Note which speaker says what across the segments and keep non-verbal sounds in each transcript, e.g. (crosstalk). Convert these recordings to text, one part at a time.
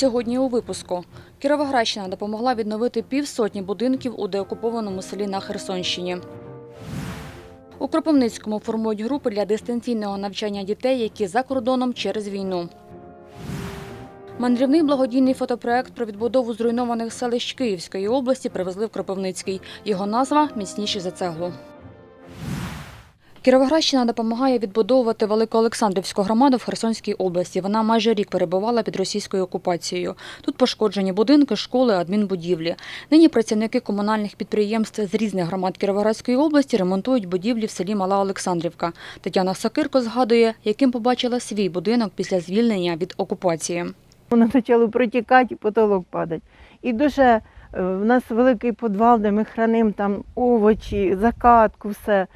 Speaker 1: Сьогодні у випуску Кіровоградщина допомогла відновити півсотні будинків у деокупованому селі на Херсонщині. У Кропивницькому формують групи для дистанційного навчання дітей, які за кордоном через війну. Мандрівний благодійний фотопроект про відбудову зруйнованих селищ Київської області привезли в Кропивницький. Його назва міцніші за цеглу. Кіровоградщина допомагає відбудовувати Великоолександрівську громаду в Херсонській області. Вона майже рік перебувала під російською окупацією. Тут пошкоджені будинки, школи, адмінбудівлі. Нині працівники комунальних підприємств з різних громад Кіровоградської області ремонтують будівлі в селі Мала Олександрівка. Тетяна Сакирко згадує, яким побачила свій будинок після звільнення від окупації.
Speaker 2: Воно почало протікати потолок падати. І дуже е, в нас великий підвал, де ми хранимо там овочі, закатку, все.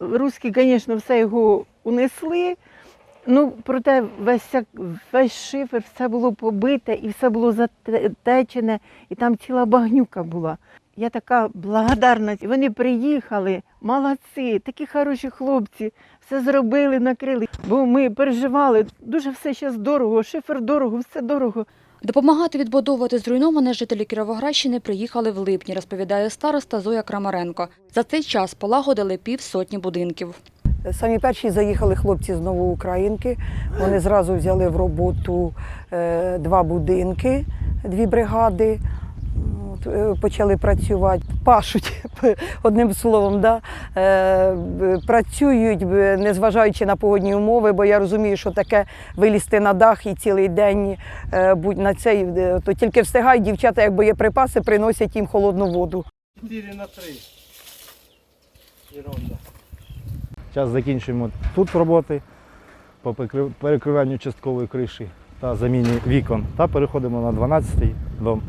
Speaker 2: Русські, звісно, все його унесли. Ну, проте весь, весь шифер, все було побите і все було затечене, і там ціла багнюка була. Я така благодарна. Вони приїхали, молодці, такі хороші хлопці, все зробили, накрили. Бо ми переживали, дуже все зараз дорого, шифер дорого, все дорого.
Speaker 1: Допомагати відбудовувати зруйноване жителі Кіровоградщини приїхали в липні, розповідає староста Зоя Крамаренко. За цей час полагодили півсотні будинків.
Speaker 3: Самі перші заїхали хлопці з Новоукраїнки. Вони зразу взяли в роботу е, два будинки, дві бригади. От, е, почали працювати, пашуть (laughs) одним словом, да? е, працюють, незважаючи на погодні умови, бо я розумію, що таке вилізти на дах і цілий день е, будь на цей, то тільки встигають дівчата, як боєприпаси, приносять їм холодну воду.
Speaker 4: 4 на 3. Ерунда.
Speaker 5: Зараз закінчуємо тут роботи по перекриванню часткової криші та заміні вікон. Та переходимо на 12-й дом.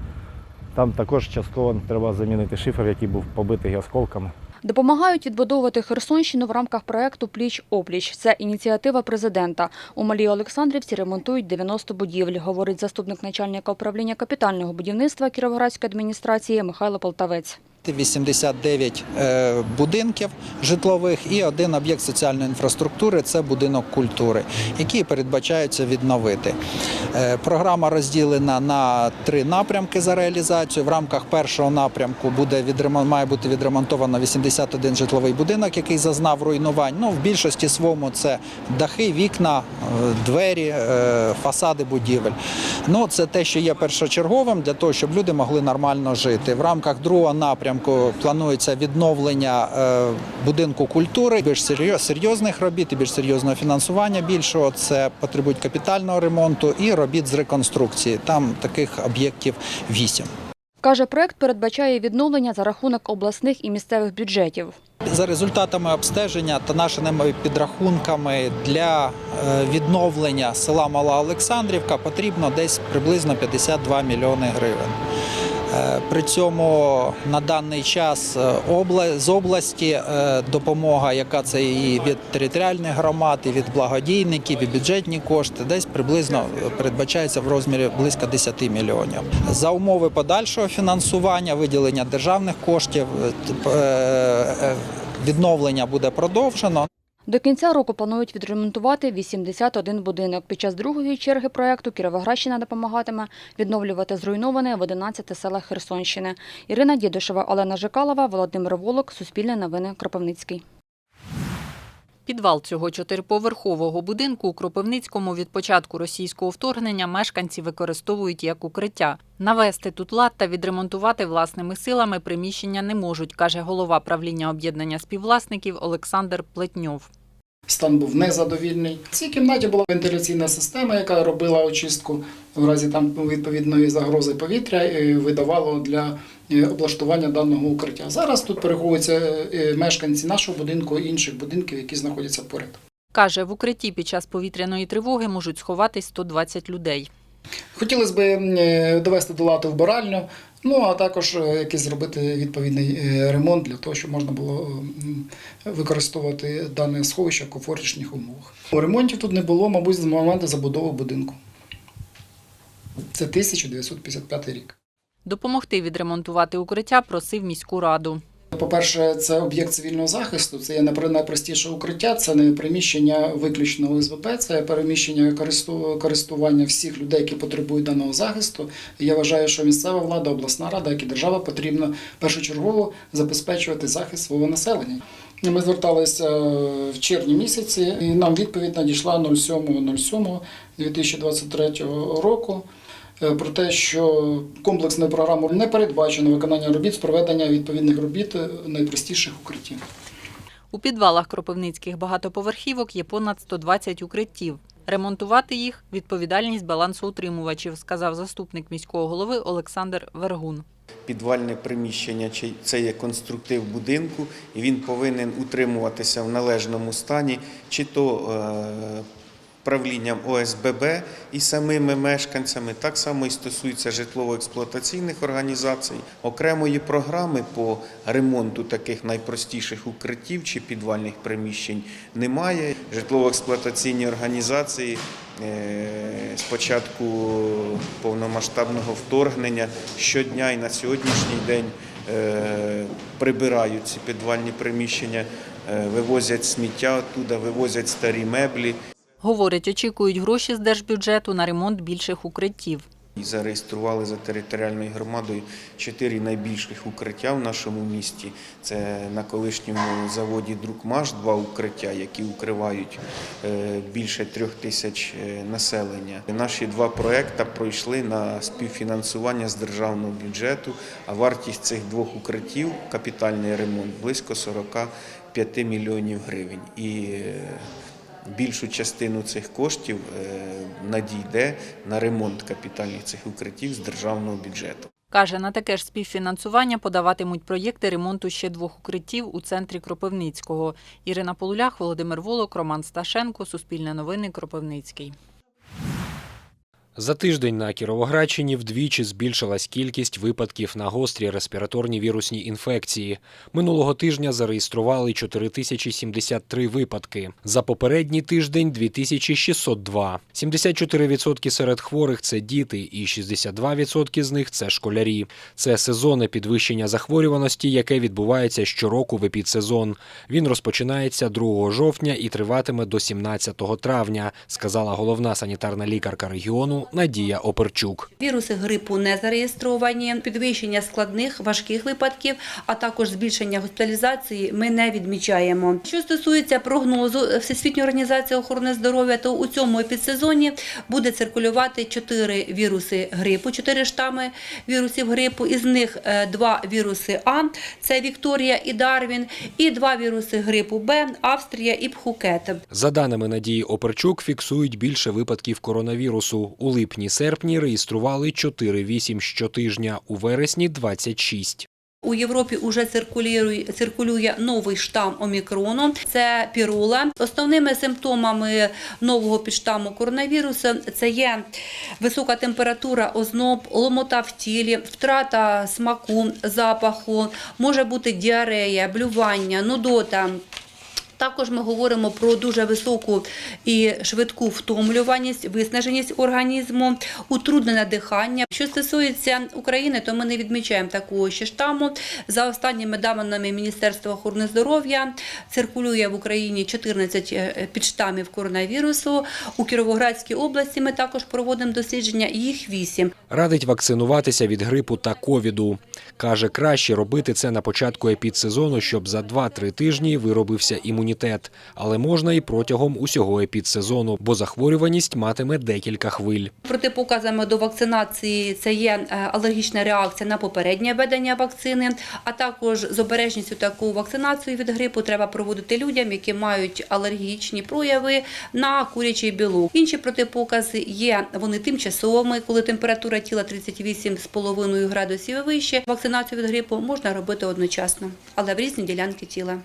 Speaker 5: Там також частково треба замінити шифер, який був побитий осколками.
Speaker 1: Допомагають відбудовувати Херсонщину в рамках проекту Пліч опліч. Це ініціатива президента. У Малій Олександрівці ремонтують 90 будівель, говорить заступник начальника управління капітального будівництва Кіровоградської адміністрації Михайло Полтавець.
Speaker 6: 89 е, будинків житлових і один об'єкт соціальної інфраструктури це будинок культури, який передбачається відновити. Е, Програма розділена на три напрямки за реалізацію. В рамках першого напрямку буде відремон- має бути відремонтовано 81 житловий будинок, який зазнав руйнувань. Ну, в більшості своєму це дахи, вікна, е, двері, фасади будівель. Ну, це те, що є першочерговим для того, щоб люди могли нормально жити. В рамках другого напрямку планується відновлення е, будинку культури, більш серйозних робіт і більш серйозного фінансування більшого. Це потребують капітального ремонту і робіт з реконструкції. Там таких об'єктів вісім.
Speaker 1: Каже, проект передбачає відновлення за рахунок обласних і місцевих бюджетів.
Speaker 6: За результатами обстеження та нашими підрахунками для е, відновлення села Мала Олександрівка потрібно десь приблизно 52 мільйони гривень. Е, При цьому на даний час е, з області е, допомога, яка це і від територіальних громад, і від благодійників, і бюджетні кошти, десь приблизно передбачається в розмірі близько 10 мільйонів. За умови подальшого фінансування, виділення державних коштів, відновлення буде продовжено.
Speaker 1: До кінця року планують відремонтувати 81 будинок. Під час другої черги проєкту Кіровоградщина допомагатиме відновлювати зруйноване в 11 селах Херсонщини. Ірина Дідушева, Олена Жикалова, Володимир Волок, Суспільне новини, Кропивницький.
Speaker 7: Підвал цього чотириповерхового будинку у Кропивницькому від початку російського вторгнення мешканці використовують як укриття. Навести тут лад та відремонтувати власними силами приміщення не можуть, каже голова правління об'єднання співвласників Олександр Плетньов.
Speaker 8: Стан був незадовільний. В цій кімнаті була вентиляційна система, яка робила очистку в разі там відповідної загрози повітря і видавало для е, облаштування даного укриття. Зараз тут переховуються е, мешканці нашого будинку і інших будинків, які знаходяться поряд.
Speaker 7: Каже, в укритті під час повітряної тривоги можуть сховатись 120 людей.
Speaker 8: Хотілося б е, довести до ладу вбиральню, ну а також е, якийсь зробити відповідний е, ремонт для того, щоб можна було використовувати дане сховище в комфортніших умовах. Ремонтів тут не було, мабуть, з моменту забудови будинку. Це 1955 рік.
Speaker 7: Допомогти відремонтувати укриття просив міську раду.
Speaker 8: По-перше, це об'єкт цивільного захисту, це є найпростіше укриття, це не приміщення виключно ОСББ, це переміщення користу- користування всіх людей, які потребують даного захисту. Я вважаю, що місцева влада, обласна рада, як і держава потрібно першочергово забезпечувати захист свого населення. Ми зверталися в червні місяці, і нам відповідь надійшла 07.07.2023 року е, про те, що комплексною програмою не передбачено виконання робіт з проведення відповідних робіт е, найпростіших укриттів.
Speaker 7: У підвалах кропивницьких багатоповерхівок є понад 120 укриттів. Ремонтувати їх – відповідальність балансоутримувачів, сказав заступник міського голови Олександр Вергун.
Speaker 4: підвальне приміщення, чи це є конструктив будинку, і він повинен утримуватися в належному стані, чи то е, правлінням ОСББ і самими мешканцями. Так само і стосується житлово-експлуатаційних організацій, окремої програми по ремонту таких найпростіших укриттів чи підвальних приміщень немає. Житлово-експлуатаційні організації е, з початку повномасштабного вторгнення щодня і на сьогоднішній день е, прибирають ці підвальні приміщення, е, вивозять сміття оттуда, вивозять старі меблі.
Speaker 7: Говорять, очікують гроші з держбюджету на ремонт більших укриттів.
Speaker 4: Зареєстрували за територіальною громадою чотири найбільших укриття в нашому місті. Це на колишньому заводі Друкмаш два укриття, які укривають е, більше трьох тисяч е, населення. Наші два проекти пройшли на співфінансування з державного бюджету, а вартість цих двох укриттів, капітальний ремонт, близько 45 мільйонів гривень. І е, більшу частину цих коштів е, надійде на ремонт капітальних цих укриттів з державного бюджету.
Speaker 7: Каже, на таке ж співфінансування подаватимуть проєкти ремонту ще двох укриттів у центрі Кропивницького. Ірина Полулях, Володимир Волок, Роман Сташенко, Суспільне новини, Кропивницький.
Speaker 9: За тиждень на Кіровоградщині вдвічі збільшилась кількість випадків на гострі респіраторні вірусні інфекції. Минулого тижня зареєстрували 4073 випадки. За попередній тиждень 2602. 74% серед хворих це діти, і 62% з них це школярі. Це сезонне підвищення захворюваності, яке відбувається щороку в епідсезон. Він розпочинається 2 жовтня і триватиме до 17 травня, сказала головна санітарна лікарка регіону Надія Оперчук.
Speaker 10: Віруси грипу не зареєстровані, підвищення складних важких випадків, а також збільшення госпіталізації ми не відмічаємо. Що стосується прогнозу Всесвітньої організації охорони здоров'я, то у цьому епідсезоні буде циркулювати чотири віруси грипу, чотири штами вірусів грипу. Із них е, два віруси А, це Вікторія і Дарвін, і два віруси грипу Б, Австрія і Пхукет.
Speaker 9: За даними Надії Оперчук, фіксують більше випадків коронавірусу. У липні-серпні реєстрували 4-8 щотижня, у вересні 26.
Speaker 10: У Європі вже циркулює, новий штам омікрону. Це пірула. Основними симптомами нового підштаму коронавірусу це є висока температура, озноб, ломота в тілі, втрата смаку, запаху, може бути діарея, блювання, нудота. Також ми говоримо про дуже високу і швидку втомлюваність, виснаженість організму, утруднене дихання. Що стосується України, то ми не відмічаємо такого ще штаму. За останніми даними Міністерства охорони здоров'я циркулює в Україні 14 е, підштамів коронавірусу. У Кіровоградській області ми також проводимо дослідження, їх 8.
Speaker 9: Радить вакцинуватися від грипу та ковіду. Каже, краще робити це на початку епідсезону, щоб за 2-3 тижні виробився імунітет. Але можна і протягом усього епідсезону, бо захворюваність матиме декілька хвиль.
Speaker 10: Протипоказами до вакцинації це є е, алергічна реакція на попереднє введення вакцини, а також з обережністю таку вакцинацію від грипу треба проводити людям, які мають алергічні прояви на курячий білок. Інші протипокази є вони тимчасовими, коли температура тіла 38,5 градусів і вище. Вакцинацію від грипу можна робити одночасно, але в різні ділянки тіла.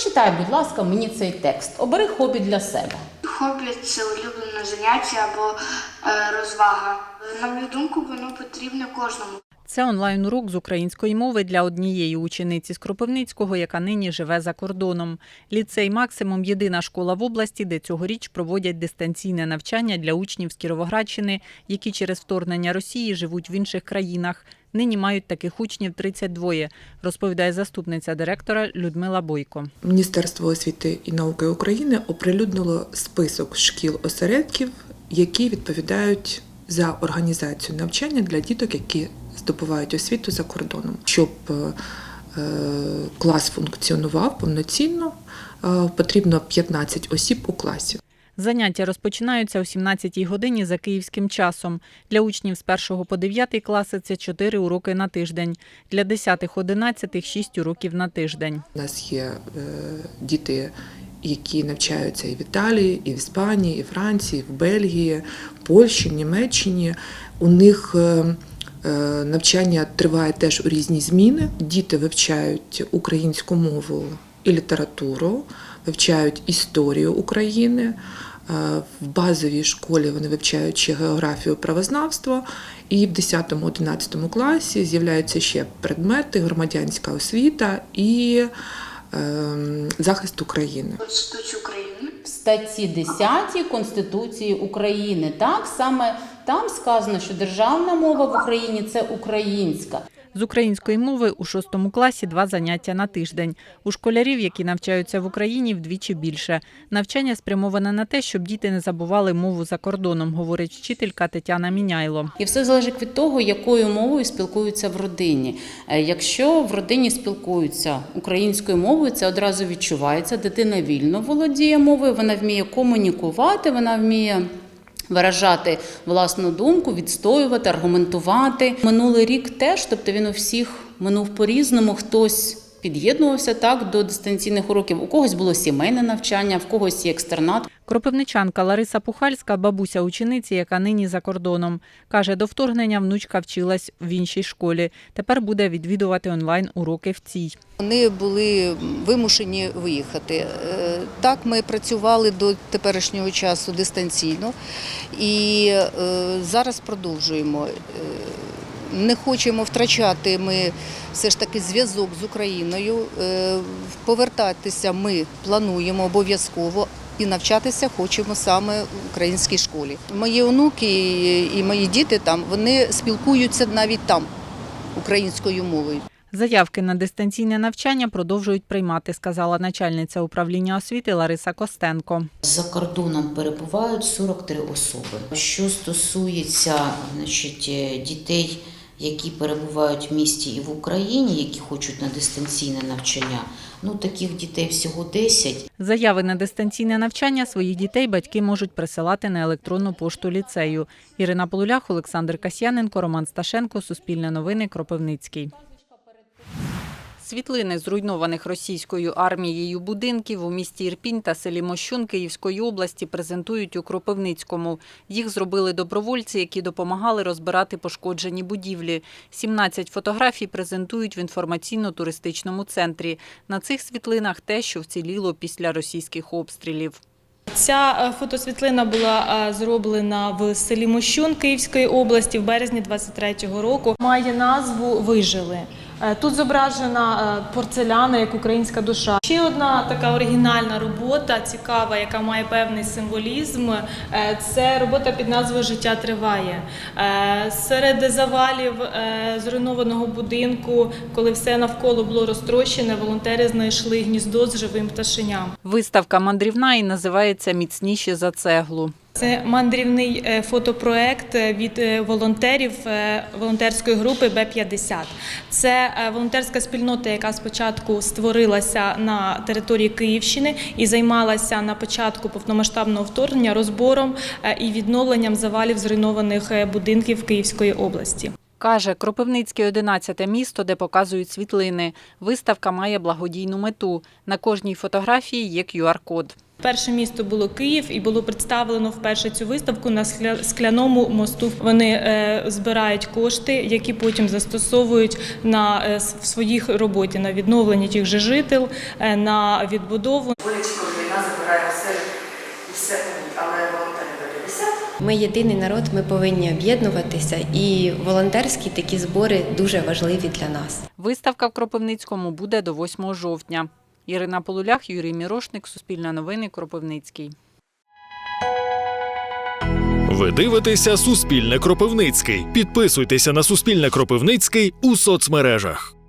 Speaker 11: Прочитай, будь ласка, мені цей текст. Обери хобі для себе.
Speaker 12: Хобі це улюблене заняття або е, розвага. На мою думку, воно потрібне кожному.
Speaker 7: Це онлайн-урок з української мови для однієї учениці з Кропивницького, яка нині живе за кордоном. Ліцей «Максимум» – єдина школа в області, де цьогоріч проводять дистанційне навчання для учнів з Кіровоградщини, які через вторгнення Росії живуть в інших країнах. Нині мають таких учнів 32, розповідає заступниця директора Людмила Бойко.
Speaker 13: Міністерство освіти і науки України оприлюднило список шкіл-осередків, які відповідають за організацію навчання для діток, які здобувають освіту за кордоном. Щоб е, е, клас функціонував повноцінно, е, потрібно 15 осіб у класі.
Speaker 7: Заняття розпочинаються о 17-й годині за київським часом. Для учнів з 1 по 9 класи це 4 уроки на тиждень. Для 10-11 – 6 уроків на тиждень.
Speaker 13: У нас є е, діти, які навчаються і в Італії, і в Іспанії, і в Франції, і в Бельгії, Польщі, Німеччині. У них е, е, навчання триває теж у різні зміни. Діти вивчають українську мову і літературу, вивчають історію України. Е, В базовій школі вони вивчають ще географію, правознавство, і в 10-11 класі з'являються ще предмети, громадянська освіта і ем, захист України.
Speaker 11: В статті 10 Конституції України. Так саме там сказано, що державна мова в Україні це українська.
Speaker 7: З української мови у 6 класі два заняття на тиждень. У школярів, які навчаються в Україні, вдвічі більше. Навчання спрямоване на те, щоб діти не забували мову за кордоном, говорить вчителька Тетяна Міняйло.
Speaker 11: І все залежить від того, якою мовою спілкуються в родині. Е, Якщо в родині спілкуються українською мовою, це одразу відчувається. Дитина вільно володіє мовою, вона вміє комунікувати, вона вміє. Виражати власну думку, відстоювати, аргументувати. Минулий рік теж, тобто він у всіх минув по-різному. Хтось під'єднувався так до дистанційних уроків. У когось було сімейне навчання, в когось є екстернат.
Speaker 7: Кропивничанка Лариса Пухальська, бабуся учениці, яка нині за кордоном. Каже, до вторгнення внучка вчилась в іншій школі. Тепер буде відвідувати онлайн уроки в цій.
Speaker 14: Вони були вимушені виїхати. Е, Так, ми працювали до теперішнього часу дистанційно і е, зараз продовжуємо. Е, Не хочемо втрачати ми все ж таки зв'язок з Україною. Повертатися ми плануємо обов'язково. І навчатися хочемо саме в українській школі. Мої онуки і мої діти там вони спілкуються навіть там українською мовою.
Speaker 7: Заявки на дистанційне навчання продовжують приймати, сказала начальниця управління освіти Лариса Костенко.
Speaker 11: За кордоном перебувають 43 особи. Що стосується значить, е, дітей, які перебувають в місті і в Україні, які хочуть на дистанційне навчання, ну таких дітей всього 10.
Speaker 7: Заяви на дистанційне навчання своїх дітей батьки можуть присилати на електронну пошту ліцею. Ірина Полулях, Олександр Касьяненко, Роман Сташенко, Суспільне новини, Кропивницький. Світлини зруйнованих російською армією будинків у місті Ірпінь та селі Мощун Київської області презентують у Кропивницькому. Їх зробили добровольці, які допомагали розбирати пошкоджені будівлі. 17 фотографій презентують в інформаційно-туристичному центрі. На цих світлинах те, що вціліло після російських обстрілів.
Speaker 15: Ця е, фотосвітлина була е, зроблена в селі Мощун Київської області в березні 23-го року. Має назву Вижили. Е, Тут зображена е, порцеляна як українська душа. Ще одна така оригінальна робота, цікава, яка має певний символізм. е, Це робота під назвою Життя триває. Серед завалів зруйнованого будинку, коли все навколо було розтрощене, волонтери знайшли гніздо з живим пташеням.
Speaker 7: Виставка мандрівна і називається Міцніші за цеглу.
Speaker 15: Це мандрівний е, фотопроект е, від е, волонтерів волонтерської групи Б-50. Це волонтерська спільнота, яка спочатку створилася на території Київщини і займалася на початку повномасштабного вторгнення розбором і відновленням завалів зруйнованих будинків Київської області.
Speaker 7: Каже, Кропивницьке 11 місто, де показують світлини. Виставка має благодійну мету. На кожній фотографії є QR-код.
Speaker 15: Перше місто було Київ, і було представлено вперше цю виставку на скля- скляному мосту. Вони е, збирають кошти, які потім застосовують на е, в своїх роботі на відновлення тих же жител, е, на відбудову.
Speaker 16: Боляче, війна забирає все і все але волонтери до 50.
Speaker 17: Ми єдиний народ, ми повинні об'єднуватися, і волонтерські такі збори дуже важливі для нас.
Speaker 7: Виставка в Кропивницькому буде до 8 жовтня. Ірина Полулях, Юрій Мірошник, Суспільне новини, Кропивницький.
Speaker 6: Ви дивитеся Суспільне Кропивницький. Підписуйтеся на Суспільне Кропивницький у соцмережах.